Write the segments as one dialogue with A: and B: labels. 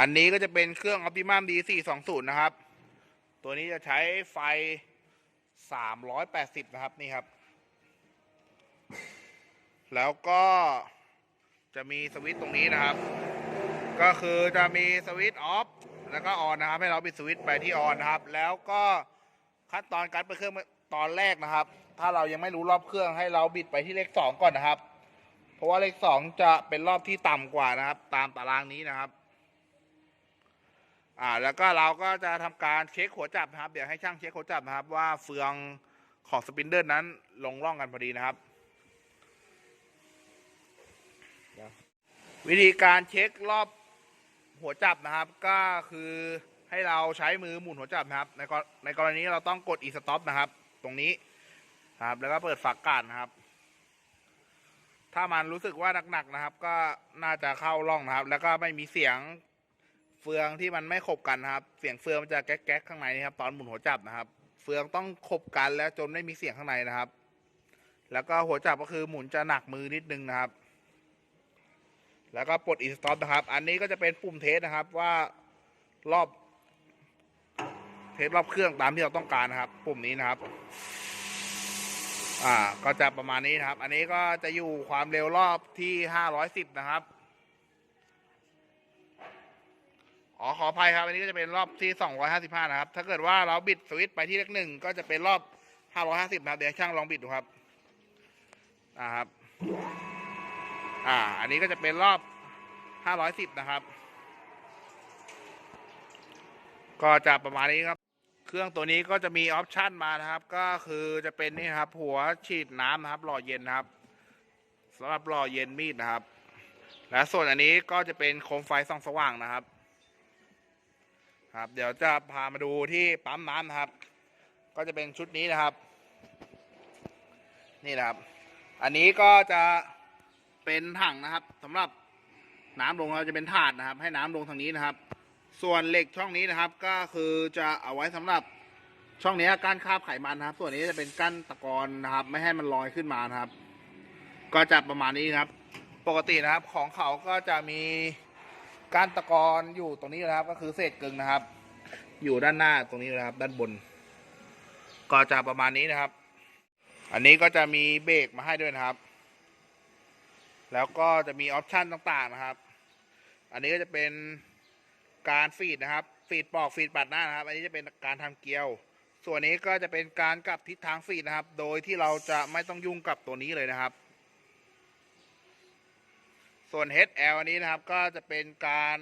A: อันนี้ก็จะเป็นเครื่อง Optimum D420 นะครับ ตัวนี้จะใช้ไฟ 380 นะครับนี่ครับ แล้วก็จะมีสวิตช์ตรงนี้นะครับ ก็คือจะมีสวิตช์ออฟแล้วก็ออนนะครับ ให้เราปิดสวิตช์ไปที่ออนนะครับ แล้วก็ขั้นตอนการเปิดเครื่องตอนแรกนะครับ ถ้าเรายังไม่รู้รอบเครื่องให้เราบิดไปที่เลขสองก่อนนะครับ เพราะว่าเลขสองจะเป็นรอบที่ต่ำกว่านะครับ ตามตารางนี้นะครับ อ่าแล้วก็เราก็จะทำการเช็คหัวจับนะครับ เดี๋ยวให้ช่างเช็คหัวจับนะครับ ว่าเฟืองของสปินเดิลนั้นลงร่องกันพอดีนะครับวิธีการเช็ครอบหัวจับนะครับ ก็คือให้เราใช้มือหมุนหัวจับนะครับ ในกรในกรณีเราต้องกด e stop นะครับ ตรงนี้ครับแล้วก็เปิดฝักการนะครับ ถ้ามันรู้สึกว่าหนักๆนะครับ ก็น่าจะเข้าร่องนะครับ แล้วก็ไม่มีเสียง ฟืองที่มันไม่ขบกันครับ เสียงเฟืองมันจะแก๊กๆข้างในนะครับ ตอนหมุนหัวจับนะครับ เฟืองต้องขบกันแล้วจนไม่มีเสียงข้างในนะครับ แล้วก็หัวจับก็คือหมุนจะหนักมือนิดนึงนะครับ แล้วก็ปลด e stop นะครับ อันนี้ก็จะเป็นปุ่มเทสนะครับว่ารอบ เทสรอบเครื่องตามที่เราต้องการนะครับ ปุ่มนี้นะครับ อ่า ก็จะประมาณนี้นะครับ อันนี้ก็จะอยู่ความเร็วรอบที่ห้าร้อยสิบนะครับ อ๋อขออภัยครับ อันนี้ก็จะเป็นรอบที่สองร้อยห้าสิบห้านะครับ ถ้าเกิดว่าเราบิดสวิตช์ไปที่เลขหนึ่งก็จะเป็นรอบห้าร้อยห้าสิบนะครับ เดี๋ยวช่างลองบิดดูครับ อ่าครับ อ่า อันนี้ก็จะเป็นรอบห้าร้อยสิบนะครับ ก็จะประมาณนี้ครับ เครื่องตัวนี้ก็จะมีออปชันมานะครับ ก็คือจะเป็นนี่ครับ หัวฉีดน้ำนะครับ หล่อเย็นนะครับสำหรับหล่อเย็นมีดนะครับ และส่วนอันนี้ก็จะเป็นโคมไฟส่องสว่างนะครับ ครับ เดี๋ยวจะพามาดูที่ปั๊มน้ำนะครับ ก็จะเป็นชุดนี้นะครับ นี่นะครับ อันนี้ก็จะเป็นถังนะครับสำหรับน้ำลงเราจะเป็นถาดนะครับ ให้น้ำลงทางนี้นะครับ ส่วนเหล็กช่องนี้นะครับ ก็คือจะเอาไว้สำหรับช่องนี้ก้านคาบไขมันนะครับ ส่วนนี้จะเป็นก้านตะกอนนะครับ ไม่ให้มันลอยขึ้นมานะครับ ก็จะประมาณนี้ครับ ปกตินะครับของเขาก็จะมี กานตะกอนอยู่ตรงนี้นะครับ ก็คือเศษกึ่งนะครับ อยู่ด้านหน้าตรงนี้นะครับ ด้านบน ก็จะประมาณนี้นะครับ อันนี้ก็จะมีเบรกมาให้ด้วยนะครับ แล้วก็จะมีออปชันต่างๆนะครับ อันนี้ก็จะเป็นการฟีดนะครับ ฟีดปอกฟีดปัดหน้านะครับ อันนี้จะเป็นการทำเกลียว ส่วนนี้ก็จะเป็นการกลับทิศทางฟีดนะครับ โดยที่เราจะไม่ต้องยุ่งกับตัวนี้เลยนะครับ ส่วน HL อันนี้นะครับก็จะเป็นการ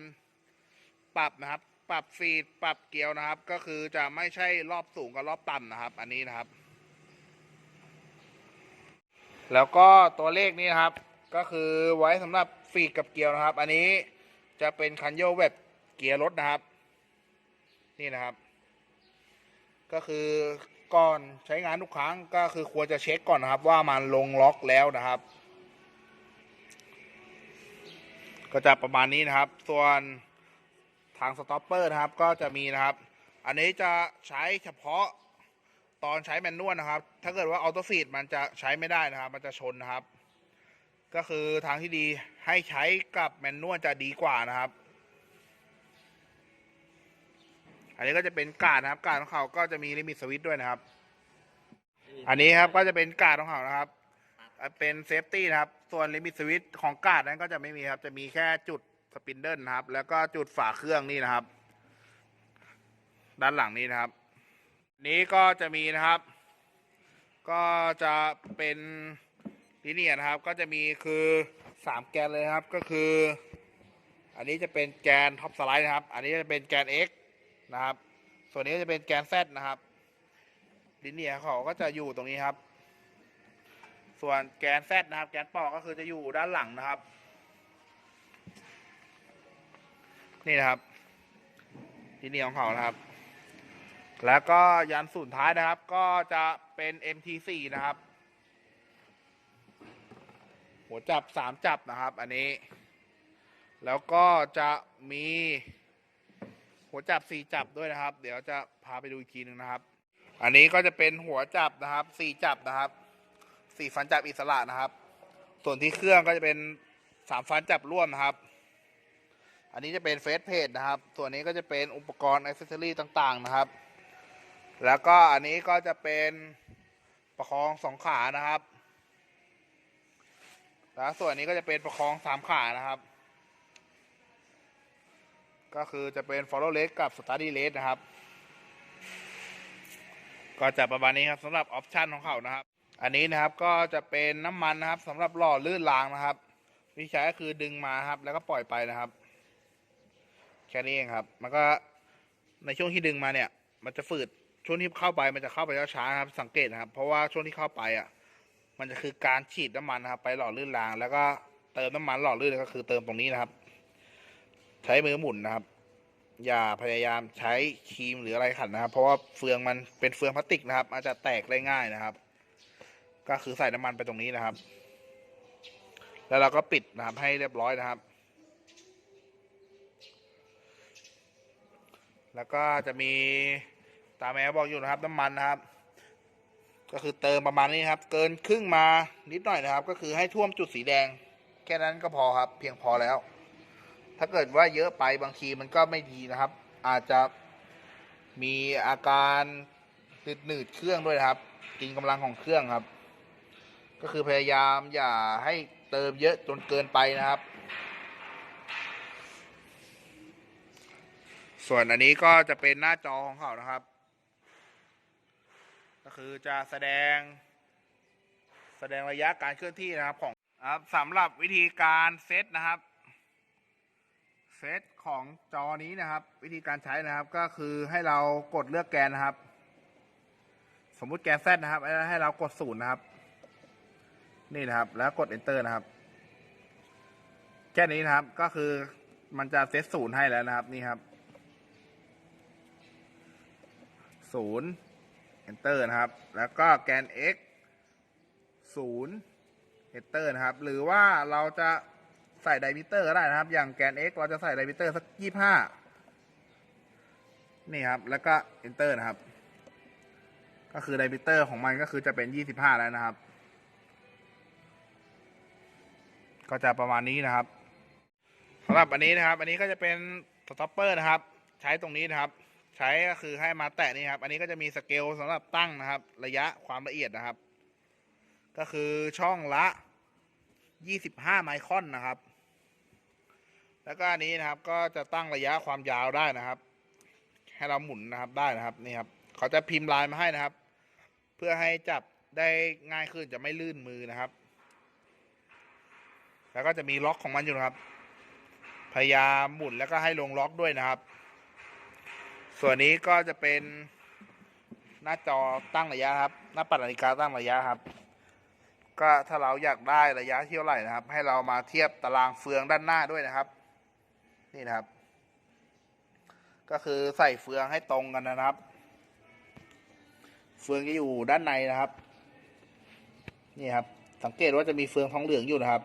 A: ปรับนะครับ ปรับฟีดปรับเกียวนะครับ ก็คือจะไม่ใช่รอบสูงกับรอบต่ำนะครับ อันนี้นะครับ แล้วก็ตัวเลขนี้นะครับ ก็คือไว้สำหรับฟีดกับเกียร์นะครับ อันนี้จะเป็นคันโยกแบบเกียร์รถนะครับ นี่นะครับ ก็คือก่อนใช้งานทุกครั้งก็คือควรจะเช็คก่อนนะครับ ว่ามันลงล็อกแล้วนะครับ ก็จะประมาณนี้นะครับ ส่วนทางสต็อปเปอร์นะครับก็จะมีนะครับ อันนี้จะใช้เฉพาะตอนใช้แมนนวลนะครับ ถ้าเกิดว่าออโตฟีดมันจะใช้ไม่ได้นะครับ มันจะชนนะครับ ก็คือทางที่ดีให้ใช้กับแมนนวลจะดีกว่านะครับ อันนี้ก็จะเป็นการดนะครับ การดของเขาก็จะมีลิมิตสวิตช์ด้วยนะครับ อันนี้ครับก็จะเป็นการดของเขานะครับ เป็นเซฟตี้นะครับ ส่วนลิมิตสวิตของกาดนั้นก็จะไม่มีครับ จะมีแค่จุดสปินเดิลนะครับ แล้วก็จุดฝาเครื่องนี่นะครับ ด้านหลังนี้นะครับ นี้ก็จะมีนะครับ ก็จะเป็นลิเนียนะครับ ก็จะมีคือสามแกนเลยครับ ก็คือ อันนี้จะเป็นแกนท็อปสไลด์นะครับ อันนี้จะเป็นแกน X นะครับ ส่วนนี้จะเป็นแกน Z นะครับลิเนียเขาก็จะอยู่ตรงนี้ครับ ส่วนแกน Z นะครับ แกนปอกก็คือจะอยู่ด้านหลังนะครับ นี่นะครับลิเนียร์ของเขานะครับ แล้วก็ยันสุดท้ายนะครับ ก็จะเป็น MT4 นะครับ หัวจับสามจับนะครับ อันนี้ แล้วก็จะมี หัวจับสี่จับด้วยนะครับ เดี๋ยวจะพาไปดูอีกทีหนึ่งนะครับ อันนี้ก็จะเป็นหัวจับนะครับสี่จับนะครับ สี่ฟันจับอิสระนะครับ ส่วนที่เครื่องก็จะเป็นสามฟันจับร่วมนะครับ อันนี้จะเป็นเฟซเพจนะครับ ส่วนนี้ก็จะเป็นอุปกรณ์อิสเซอรี่ต่างๆนะครับ แล้วก็อันนี้ก็จะเป็นประคองสองขานะครับ แล้วส่วนนี้ก็จะเป็นประคองสามขานะครับ ก็คือจะเป็น follow leg กับ study leg นะครับ ก็จะประมาณนี้ครับสำหรับออปชันของเขานะครับ อันนี้นะครับก็จะเป็นน้ำมันนะครับสำหรับหล่อลื่นรางนะครับ วิธีใช้ก็คือดึงมาครับ แล้วก็ปล่อยไปนะครับ แค่นี้เองครับ มันก็ในช่วงที่ดึงมาเนี่ย มันจะฝืดช่วงที่เข้าไปมันจะเข้าไปช้าๆครับ สังเกตนะครับ เพราะว่าช่วงที่เข้าไปอะ มันจะคือการฉีดน้ำมันนะครับ ไปหล่อลื่นราง แล้วก็เติมน้ำมันหล่อลื่นก็คือเติมตรงนี้นะครับ ใช้มือหมุนนะครับ อย่าพยายามใช้ครีมหรืออะไรขัดนะครับ เพราะว่าเฟืองมันเป็นเฟืองพลาสติกนะครับอาจจะแตกได้ง่ายนะครับ ก็คือใส่น้ำมันไปตรงนี้นะครับ แล้วเราก็ปิดนะครับให้เรียบร้อยนะครับ แล้วก็จะมีตามแมวบอกอยู่นะครับ น้ำมันนะครับ ก็คือเติมประมาณนี้ครับ เกินครึ่งมานิดหน่อยนะครับ ก็คือให้ท่วมจุดสีแดง แค่นั้นก็พอครับ เพียงพอแล้ว ถ้าเกิดว่าเยอะไปบางทีมันก็ไม่ดีนะครับ อาจจะมีอาการหนืดหนืดเครื่องด้วยครับ กินกำลังของเครื่องครับ ก็คือพยายามอย่าให้เติมเยอะจนเกินไปนะครับ ส่วนอันนี้ก็จะเป็นหน้าจอของเขานะครับ ก็คือจะแสดง แสดงระยะการเคลื่อนที่นะครับของครับสำหรับวิธีการเซตนะครับ เซตของจอนี้นะครับ วิธีการใช้นะครับก็คือให้เรากดเลือกแกนนะครับ สมมุติแกน Z นะครับ ให้เรากดศูนย์นะครับ นี่นะครับ แล้วกด enter นะครับ แค่นี้นะครับก็คือมันจะเซตศูนย์ให้แล้วนะครับ นี่ครับศูนย์ enter นะครับ แล้วก็แกน x ศูนย์ enter นะครับ หรือว่าเราจะใส่ไดมิเตอร์ก็ได้นะครับ อย่างแกน x เราจะใส่ไดมิเตอร์สักยี่ห้านี่ครับ แล้วก็ enter นะครับ ก็คือไดมิเตอร์ของมันก็คือจะเป็นยี่สิบห้าแล้วนะครับ ก็จะประมาณนี้นะครับสำหรับอันนี้นะครับ อันนี้ก็จะเป็นสต็อปเปอร์นะครับ ใช้ตรงนี้นะครับ ใช้ก็คือให้มาแตะนี่ครับ อันนี้ก็จะมีสเกลสำหรับตั้งนะครับ ระยะความละเอียดนะครับ ก็คือช่องละ 25 ไมครอนนะครับ แล้วก็อันนี้นะครับก็จะตั้งระยะความยาวได้นะครับ ให้เราหมุนนะครับได้นะครับนี่ครับเขาจะพิมพ์ลายมาให้นะครับ เพื่อให้จับได้ง่ายขึ้นจะไม่ลื่นมือนะครับ แล้วก็จะมีล็อกของมันอยู่นะครับ พยายามหมุนแล้วก็ให้ลงล็อกด้วยนะครับ ส่วนนี้ก็จะเป็นหน้าจอตั้งระยะครับ หน้าปัดนาฬิกาตั้งระยะครับ ก็ถ้าเราอยากได้ระยะเที่เท่าไหร่นะครับ ให้เรามาเทียบตารางเฟืองด้านหน้าด้วยนะครับ นี่นะครับ ก็คือใส่เฟืองให้ตรงกันนะครับ เฟืองจะอยู่ด้านในนะครับ นี่ครับ สังเกตว่าจะมีเฟืองทองเหลืองอยู่นะครับ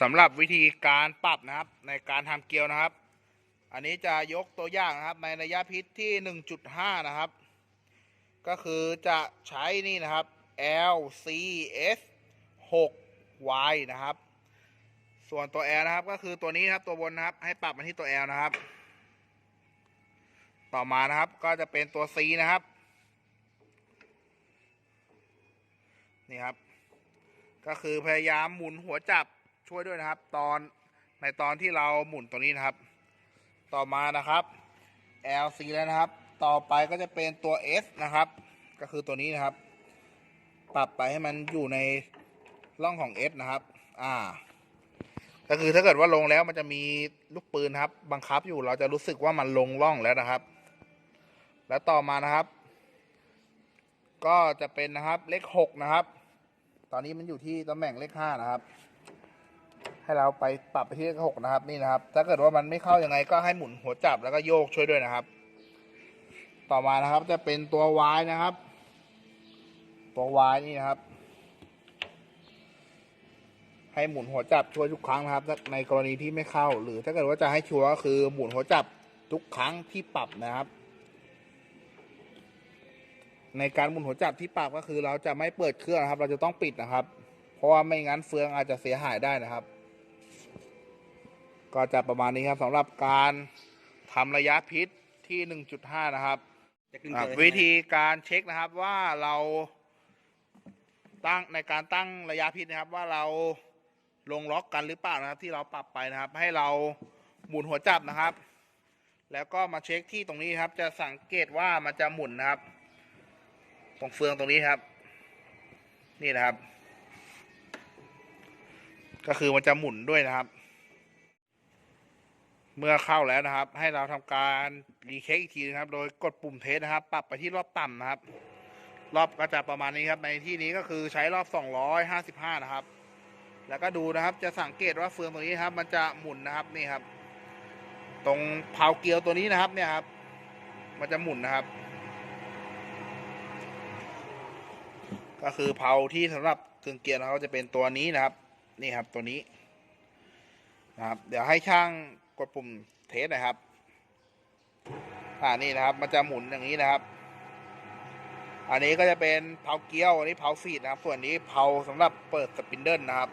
A: สำหรับวิธีการปรับนะครับ ในการทำเกลียวนะครับ อันนี้จะยกตัวอย่างนะครับ ในระยะพิษที่ 1.5 นะครับ ก็คือจะใช้นี่นะครับ LCS 6 Y นะครับ ส่วนตัว L นะครับ ก็คือตัวนี้นะครับตัวบนนะครับ ให้ปรับมาที่ตัว L นะครับ ต่อมานะครับ ก็จะเป็นตัว C นะครับ นี่ครับ ก็คือพยายามหมุนหัวจับ ช่วยด้วยนะครับ ตอนในตอนที่เราหมุนตัวนี้นะครับ ต่อมานะครับ LC แล้วนะครับ ต่อไปก็จะเป็นตัว S นะครับ ก็คือตัวนี้นะครับ ปรับไปให้มันอยู่ในร่องของ S นะครับ อ่า ก็คือถ้าเกิดว่าลงแล้วมันจะมีลูกปืนครับ บังคับอยู่เราจะรู้สึกว่ามันลงร่องแล้วนะครับ แล้วต่อมานะครับ ก็จะเป็นนะครับเลขหกนะครับ ตอนนี้มันอยู่ที่ตำแหน่งเลขห้านะครับ ให้เราไปปรับไปที่เลขหกนะครับนี่นะครับ ถ้าเกิดว่ามันไม่เข้ายังไงก็ให้หมุนหัวจับแล้วก็โยกช่วยด้วยนะครับ ต่อมานะครับจะเป็นตัว Y นะครับ ตัว Y นี่นะครับ ให้หมุนหัวจับช่วยทุกครั้งนะครับ ในกรณีที่ไม่เข้า หรือถ้าเกิดว่าจะให้ชัวร์ก็คือหมุนหัวจับทุกครั้งที่ปรับนะครับ ในการหมุนหัวจับที่ปรับก็คือ เราจะไม่เปิดเครื่องนะครับ เราจะต้องปิดนะครับ เพราะว่าไม่งั้นเฟืองอาจจะเสียหายได้นะครับ ก็จะประมาณนี้ครับสำหรับการทำระยะพิษที่ 1.5 นะครับ
B: จะกึ่ง
A: อะ
B: เกลือ
A: วิธีการเช็คนะครับว่าเราตั้งในการตั้งระยะพิษนะครับ ว่าเราลงล็อกกันหรือเปล่านะครับ ที่เราปรับไปนะครับ ให้เราหมุนหัวจับนะครับ แล้วก็มาเช็คที่ตรงนี้ครับ จะสังเกตว่ามันจะหมุนนะครับ ตรงเฟืองตรงนี้ครับ นี่นะครับ ก็คือมันจะหมุนด้วยนะครับ เมื่อเข้าแล้วนะครับ ให้เราทำการรีเช็คอีกทีนะครับ โดยกดปุ่มเทสนะครับ ปรับไปที่รอบต่ำนะครับ รอบก็จะประมาณนี้ครับในที่นี้ก็คือใช้รอบ 255 นะครับ แล้วก็ดูนะครับจะสังเกตว่าเฟืองตรงนี้ครับ มันจะหมุนนะครับนี่ครับ ตรงเพาเกลียวตัวนี้นะครับ เนี่ยครับ มันจะหมุนนะครับ ก็คือเพาที่สำหรับเครื่องเกียร์นะครับจะเป็นตัวนี้นะครับ นี่ครับตัวนี้นะครับ เดี๋ยวให้ช่าง กดปุ่มเทสนะครับ อ่านี่นะครับ มันจะหมุนอย่างนี้นะครับ อันนี้ก็จะเป็นเพาเกี้ยวอันนี้เพาฟีดนะครับ ส่วนนี้เพาสำหรับเปิดสปินเดิลนะครับ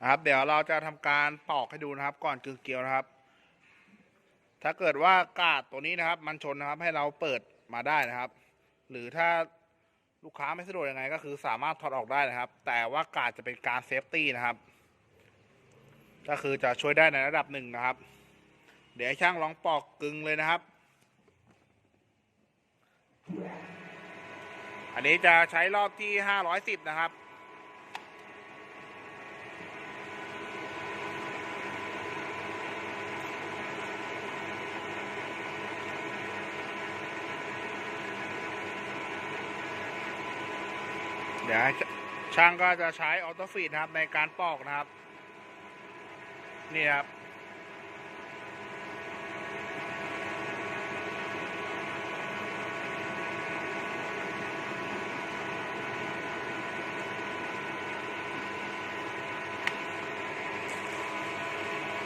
A: นะครับเดี๋ยวเราจะทำการปอกให้ดูนะครับ ก่อนกึ่งเกลียวนะครับ ถ้าเกิดว่ากาดตัวนี้นะครับ มันชนนะครับให้เราเปิดมาได้นะครับ หรือถ้าลูกค้าไม่สะดวกยังไง ก็คือสามารถถอดออกได้นะครับ แต่ว่ากาดจะเป็นการเซฟตี้นะครับ ก็คือจะช่วยได้ในระดับหนึ่งนะครับ เดี๋ยวช่างลองปอกกึ่งเลยนะครับ อันนี้จะใช้รอบที่510นะครับเดี๋ยวช่างก็จะใช้ออโต้ฟีดนะครับในการปอกนะครับ นี่ครับ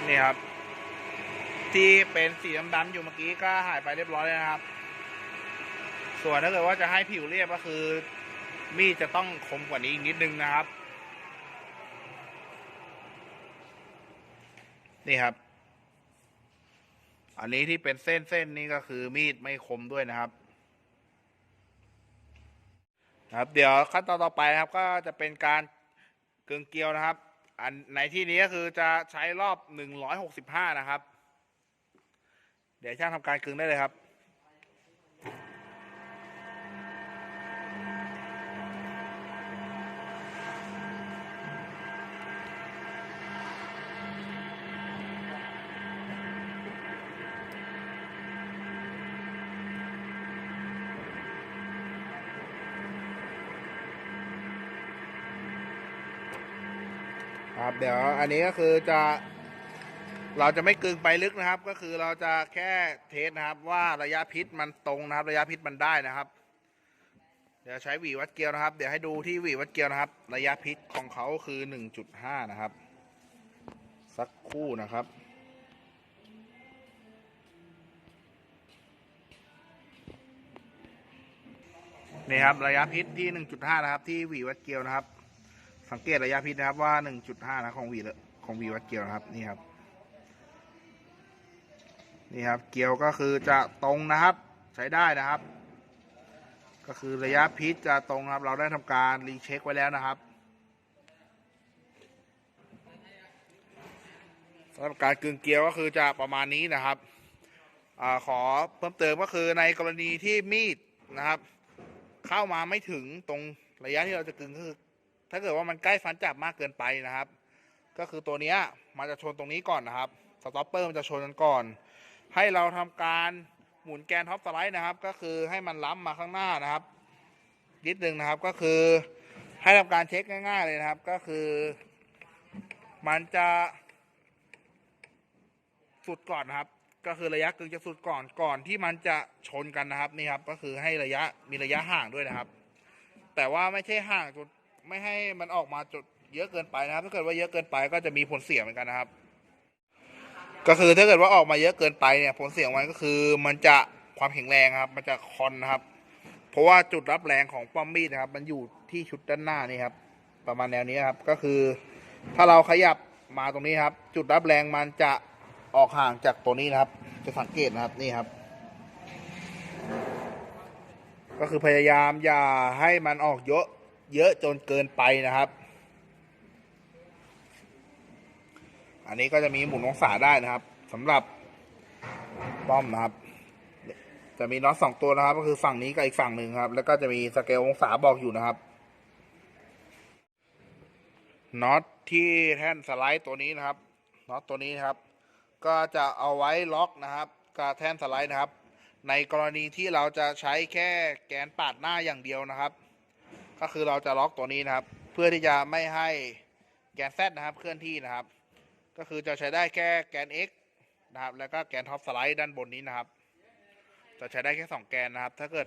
A: นี่ครับ ที่เป็นสีดำๆอยู่เมื่อกี้ก็หายไปเรียบร้อยแล้วนะครับ ส่วนถ้าเกิดว่าจะให้ผิวเรียบก็คือ มีดจะต้องคมกว่านี้อีกนิดนึงนะครับ นี่ครับ อันนี้ที่เป็นเส้นเส้นนี่ก็คือมีดไม่คมด้วยนะครับ ครับ เดี๋ยวขั้นตอนต่อไปนะครับ ก็จะเป็นการกึ่งเกลียวนะครับ อันในที่นี้ก็คือจะใช้รอบหนึ่งร้อยหกสิบห้านะครับ เดี๋ยวช่างทำการกึ่งได้เลยครับ ครับ เดี๋ยวอันนี้ก็คือจะ เราจะไม่กึงไปลึกนะครับ ก็คือเราจะแค่เทสนะครับ ว่าระยะพิษมันตรงนะครับ ระยะพิษมันได้นะครับ เดี๋ยวใช้หวีวัดเกลียวนะครับ เดี๋ยวให้ดูที่หวีวัดเกลียวนะครับ ระยะพิษของเขาคือหนึ่งจุดห้านะครับ สักคู่นะครับนี่ครับระยะพิษที่หนึ่งจุดห้านะครับ ที่หวีวัดเกลียวนะครับ สังเกตระยะพิษนะครับว่า 1.5 นะของวีของวีวัดเกียวนะครับนี่ครับ นี่ครับ เกียวก็คือจะตรงนะครับ ใช้ได้นะครับ ก็คือระยะพิษจะตรงครับ เราได้ทำการรีเช็คไว้แล้วนะครับสำหรับการกึ่งเกียวก็คือจะประมาณนี้นะครับอขอเพิ่มเติมก็คือในกรณีที่มีดนะครับ เข้ามาไม่ถึงตรงระยะที่เราจะกึ่งก็คือ ถ้าเกิดว่ามันใกล้ฟันจับมากเกินไปนะครับ ก็คือตัวเนี้ยมันจะชนตรงนี้ก่อนนะครับสต็อปเปอร์มันจะชนกันก่อน ให้เราทำการหมุนแกนท็อปสไลด์นะครับ ก็คือให้มันล้ำมาข้างหน้านะครับนิดนึงนะครับก็คือให้ทำการเช็คง่าย ๆเลยนะครับ ก็คือ มันจะสุดก่อนนะครับ ก็คือระยะกึ่งจะสุดก่อนก่อนที่มันจะชนกันนะครับนี่ครับ ก็คือให้ระยะมีระยะห่างด้วยนะครับ แต่ว่าไม่ใช่ห่างจน ไม่ให้มันออกมาจนเยอะเกินไปนะครับถ้าเกิดว่าเยอะเกินไปก็จะมีผลเสียเหมือนกันนะครับ ก็คือถ้าเกิดว่าออกมาเยอะเกินไปเนี่ย ผลเสียของมันก็คือมันจะความแข็งแรงครับ มันจะคอนนะครับ เพราะว่าจุดรับแรงของป้อมมีดนะครับ มันอยู่ที่ชุดด้านหน้านี่ครับ ประมาณแนวนี้ครับ ก็คือ ถ้าเราขยับมาตรงนี้ครับ จุดรับแรงมันจะออกห่างจากตัวนี้นะครับ จะสังเกตนะครับนี่ครับ ก็คือพยายามอย่าให้มันออกเยอะ เยอะจนเกินไปนะครับ อันนี้ก็จะมีหมุนองศาได้นะครับสำหรับป้อมนะครับ จะมีน็อตสองตัวนะครับ ก็คือฝั่งนี้กับอีกฝั่งหนึ่งครับ แล้วก็จะมีสเกลองศาบอกอยู่นะครับน็อตที่แท่นสไลด์ตัวนี้นะครับน็อตตัวนี้นะครับ ก็จะเอาไว้ล็อกนะครับกับแท่นสไลด์นะครับ ในกรณีที่เราจะใช้แค่แกนปาดหน้าอย่างเดียวนะครับ ก็คือเราจะล็อกตัวนี้นะครับ เพื่อที่จะไม่ให้แกน Z นะครับ เคลื่อนที่นะครับ ก็คือจะใช้ได้แค่แกน X นะครับ แล้วก็แกนท็อปสไลด์ด้านบนนี้นะครับ จะใช้ได้แค่สองแกนนะครับ ถ้าเกิด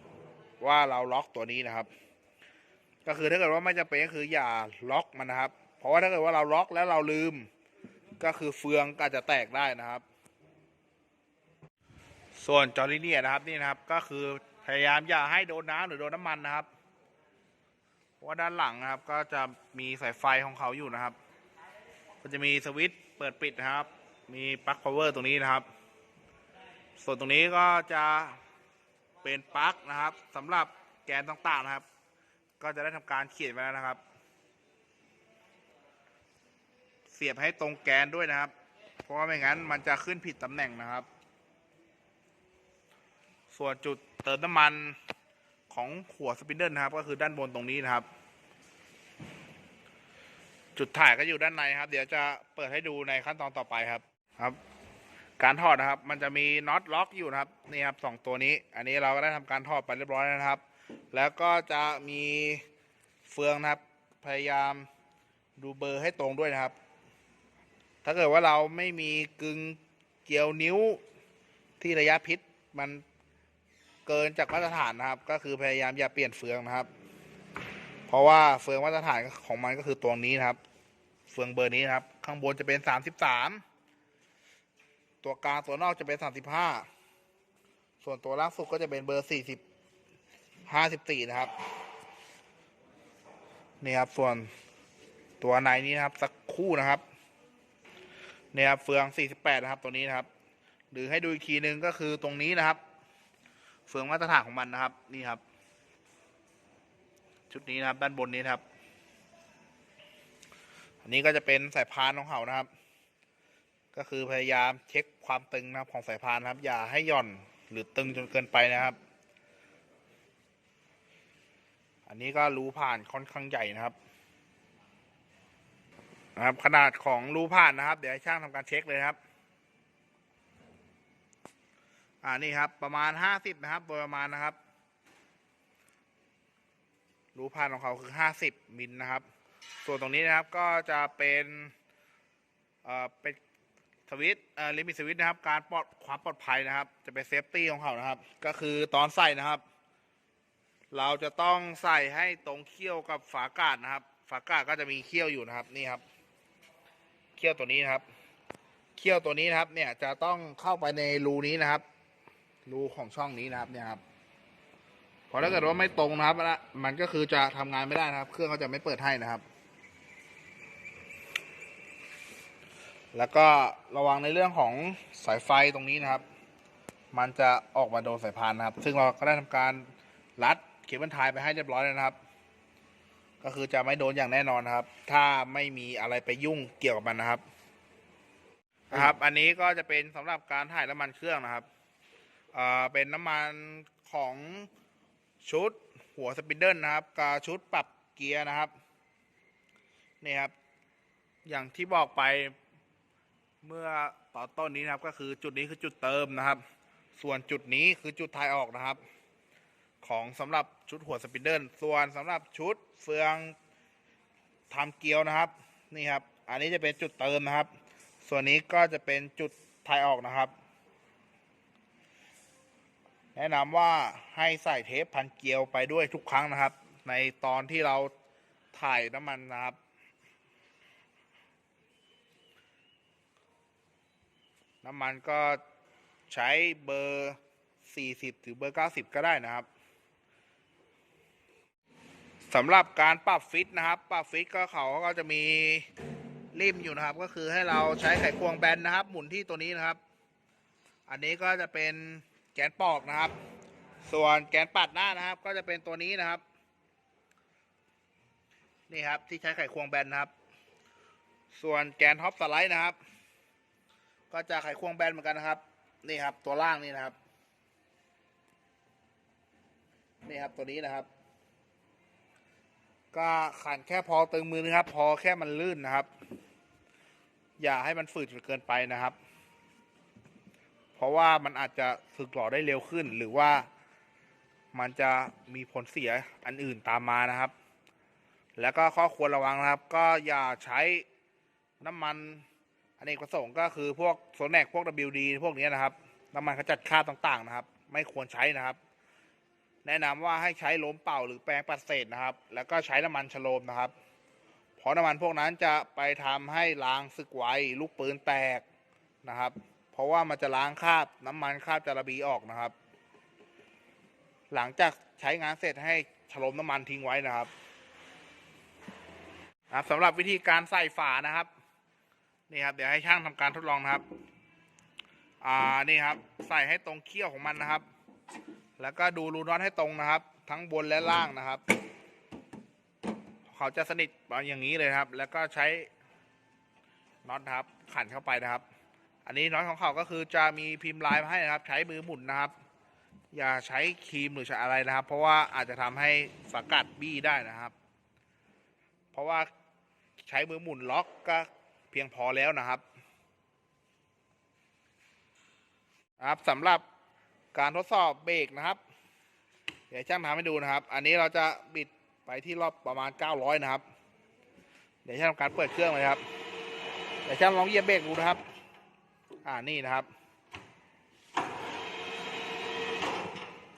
A: ว่าเราล็อกตัวนี้นะครับ ก็คือถ้าเกิดว่าไม่จำเป็นก็คืออย่าล็อกมันนะครับ เพราะว่าถ้าเกิดว่าเราล็อกแล้วเราลืม ก็คือเฟืองก็อาจจะแตกได้นะครับ ส่วนจอริเนียนะครับนี่นะครับ ก็คือพยายามอย่าให้โดนน้ำหรือโดนน้ำมันนะครับ ว่าด้านหลังนะครับ ก็จะมีสายไฟของเขาอยู่นะครับ ก็จะมีสวิตช์เปิดปิดนะครับ มีปลั๊กพาวเวอร์ตรงนี้นะครับ ส่วนตรงนี้ก็จะเป็นปลั๊กนะครับสำหรับแกนต่างๆนะครับ ก็จะได้ทำการเขียนไว้แล้วนะครับ เสียบให้ตรงแกนด้วยนะครับ เพราะว่าไม่งั้นมันจะขึ้นผิดตำแหน่งนะครับ ส่วนจุดเติมน้ำมัน ของหัวสปินเดิลนะครับ ก็คือด้านบนตรงนี้นะครับ จุดถ่ายก็อยู่ด้านในครับ เดี๋ยวจะเปิดให้ดูในขั้นตอนต่อไปครับ ครับ การถอดนะครับ มันจะมีน็อตล็อกอยู่นะครับนี่ครับสองตัวนี้ อันนี้เราก็ได้ทำการถอดไปเรียบร้อยแล้วนะครับ แล้วก็จะมีเฟืองนะครับ พยายามดูเบอร์ให้ตรงด้วยนะครับ ถ้าเกิดว่าเราไม่มีกึงเกี่ยวนิ้วที่ระยะพิษมัน เกินจากมาตรฐานนะครับ ก็คือพยายามอย่าเปลี่ยนเฟืองนะครับ เพราะว่าเฟืองมาตรฐานของมันก็คือตัวนี้นะครับ เฟืองเบอร์นี้นะครับ ข้างบนจะเป็นสามสิบสามตัวกลางตัวนอกจะเป็นสามสิบห้าส่วนตัวล่างสุดก็จะเป็นเบอร์สี่สิบห้าสิบสี่นะครับนี่ครับส่วนตัวในนี้นะครับสักคู่นะครับเนี่ยครับเฟืองสี่สิบแปดนะครับ ตัวนี้นะครับ หรือให้ดูอีกทีนึงก็คือตรงนี้นะครับ เฟืองมาตรฐานของมันนะครับ นี่ครับ ชุดนี้นะครับ ด้านบนนี้นครับ อันนี้ก็จะเป็นสายพานของเขานะครับ ก็คือพยายามเช็คความตึงนะครับของสายพานนะครับ อย่าให้หย่อนหรือตึงจนเกินไปนะครับ อันนี้ก็รูผ่านค่อนข้างใหญ่นะครับนะครับ ขนาดของรูผ่านนะครับ เดี๋ยวให้ช่างทำการเช็คเลยครับ อ่านี่ครับ ประมาณห้าสิบนะครับ โดยประมาณนะครับ รูผ่านของเขาคือห้าสิบมิลนะครับ ส่วนตรงนี้นะครับก็จะเป็นเอ่อเป็นสวิตเอ่อลิมิตสวิตนะครับ การปลอดความปลอดภัยนะครับ จะเป็นเซฟตี้ของเขานะครับ ก็คือตอนใส่นะครับ เราจะต้องใส่ให้ตรงเขี้ยวกับฝากาดนะครับ ฝากาดก็จะมีเขี้ยวอยู่นะครับนี่ครับ เขี้ยวตัวนี้นะครับ เขี้ยวตัวนี้นะครับ เนี่ยจะต้องเข้าไปในรูนี้นะครับ รูของช่องนี้นะครับเนี่ยครับพราะถ้าเกิดว่าไม่ตรงนะครับมันก็คือจะทำงานไม่ได้นะครับ เครื่องเขาจะไม่เปิดให้นะครับ แล้วก็ระวังในเรื่องของสายไฟตรงนี้นะครับ มันจะออกมาโดนสายพานนะครับ ซึ่งเราก็ได้ทำการรัดเคเบิลไทยไปให้เรียบร้อยแล้วนะครับ ก็คือจะไม่โดนอย่างแน่นอนนะครับ ถ้าไม่มีอะไรไปยุ่งเกี่ยวกับมันนะครับนะครับ อันนี้ก็จะเป็นสำหรับการถ่ายน้ำมันเครื่องนะครับ อ่าเป็นน้ำมันของชุดหัวสปินเดิลนะครับกับชุดปรับเกียร์นะครับนี่ครับ อย่างที่บอกไปเมื่อต่อต้นนี้นะครับ ก็คือจุดนี้คือจุดเติมนะครับ ส่วนจุดนี้คือจุดถ่ายออกนะครับ ของสำหรับชุดหัวสปินเดิลส่วนสำหรับชุดเฟืองทำเกียวนะครับนี่ครับ อันนี้จะเป็นจุดเติมนะครับ ส่วนนี้ก็จะเป็นจุดถ่ายออกนะครับ แนะนำว่าให้ใส่เทปพันเกลียวไปด้วยทุกครั้งนะครับ ในตอนที่เราถ่ายน้ำมันนะครับ น้ำมันก็ใช้เบอร์ 40 หรือเบอร์ 90 ก็ได้นะครับสำหรับการปรับฟิตนะครับ ปรับฟิตก็เขาก็จะมีริมอยู่นะครับ ก็คือให้เราใช้ไขควงแบนนะครับ หมุนที่ตัวนี้นะครับ อันนี้ก็จะเป็น แกนปอกนะครับ ส่วนแกนปัดหน้านะครับ ก็จะเป็นตัวนี้นะครับ นี่ครับที่ใช้ไขควงแบนนะครับ ส่วนแกนท็อปสไลด์นะครับ ก็จะไขควงแบนเหมือนกันนะครับ นี่ครับตัวล่างนี่นะครับ นี่ครับตัวนี้นะครับก็ขันแค่พอตึงมือนะครับ พอแค่มันลื่นนะครับ อย่าให้มันฝืดจนเกินไปนะครับ เพราะว่ามันอาจจะสึกหล่อได้เร็วขึ้น หรือว่ามันจะมีผลเสียอันอื่นตามมานะครับ แล้วก็ข้อควรระวังนะครับ ก็อย่าใช้น้ำมันอเนกประสงค์ก็คือพวกโซแนกพวก WD พวกนี้นะครับ น้ำมันขจัดคราบต่างๆนะครับ ไม่ควรใช้นะครับ แนะนำว่าให้ใช้ล้มเป่าหรือแปรงปัดเศษนะครับ แล้วก็ใช้น้ำมันชโลมนะครับ เพราะน้ำมันพวกนั้นจะไปทำให้ล้างซึกไวลูกปืนแตกนะครับ เพราะว่ามันจะล้างคราบน้ำมันคราบจาระบีออกนะครับ หลังจากใช้งานเสร็จให้ฉลมน้ำมันทิ้งไว้นะครับสำหรับวิธีการใส่ฝานะครับนี่ครับเดี๋ยวให้ช่างทำการทดลองนะครับ อ่านี่ครับ ใส่ให้ตรงเขี้ยวของมันนะครับ แล้วก็ดูรูน็อตให้ตรงนะครับ ทั้งบนและล่างนะครับ เขาจะสนิทอย่างนี้เลยครับ แล้วก็ใช้น็อตครับ ขันเข้าไปนะครับ อันนี้น็อตของเขาก็คือจะมีพิมพ์ลายมาให้นะครับ ใช้มือหมุนนะครับ อย่าใช้ครีมหรือใช้อะไรนะครับ เพราะว่าอาจจะทำให้สกัดบี้ได้นะครับ เพราะว่าใช้มือหมุนล็อกก็เพียงพอแล้วนะครับนะครับสำหรับการทดสอบเบรกนะครับ เดี๋ยวช่างทำให้ดูนะครับ อันนี้เราจะบิดไปที่รอบประมาณ 900 นะครับ เดี๋ยวช่างทำการเปิดเครื่องเลยครับ เดี๋ยวช่างลองเหยียบเบรกดูนะครับ อ่านี่นะครับ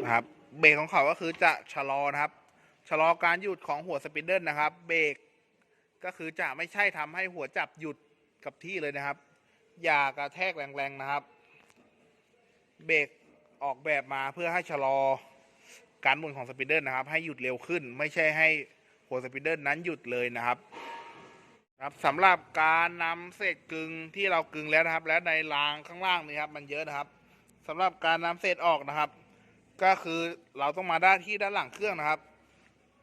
A: นะครับ เบรกของเขาก็คือจะชะลอนะครับ ชะลอการหยุดของหัวสปินเดิลนะครับ เบรกก็คือจะไม่ใช่ทำให้หัวจับหยุดกับที่เลยนะครับ อย่ากระแทกแรงๆนะครับ เบรกออกแบบมาเพื่อให้ชะลอการหมุนของสปินเดิลนะครับ ให้หยุดเร็วขึ้น ไม่ใช่ให้หัวสปินเดิลนั้นหยุดเลยนะครับ ครับสำหรับการนำเศษกึงที่เรากึงแล้วนะครับ และในรางข้างล่างนี่ครับ มันเยอะนะครับสำหรับการนำเศษออกนะครับ ก็คือเราต้องมาด้านที่ด้านหลังเครื่องนะครับ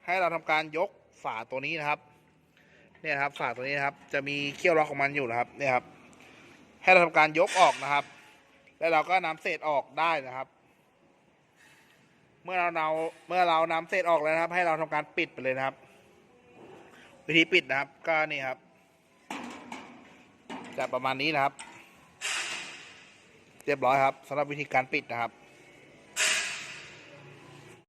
A: ให้เราทำการยกฝาตัวนี้นะครับเนี่ยครับฝาตัวนี้นะครับ จะมีเขี้ยวล็อกของมันอยู่นะครับเนี่ยครับ ให้เราทำการยกออกนะครับ แล้วเราก็นำเศษออกได้นะครับ เมื่อเราเราเมื่อเรานำเศษออกแล้วนะครับ ให้เราทำการปิดไปเลยนะครับ วิธีปิดนะครับ ก็นี่ครับ จะประมาณนี้นะครับ เรียบร้อยครับสำหรับวิธีการปิดนะครับ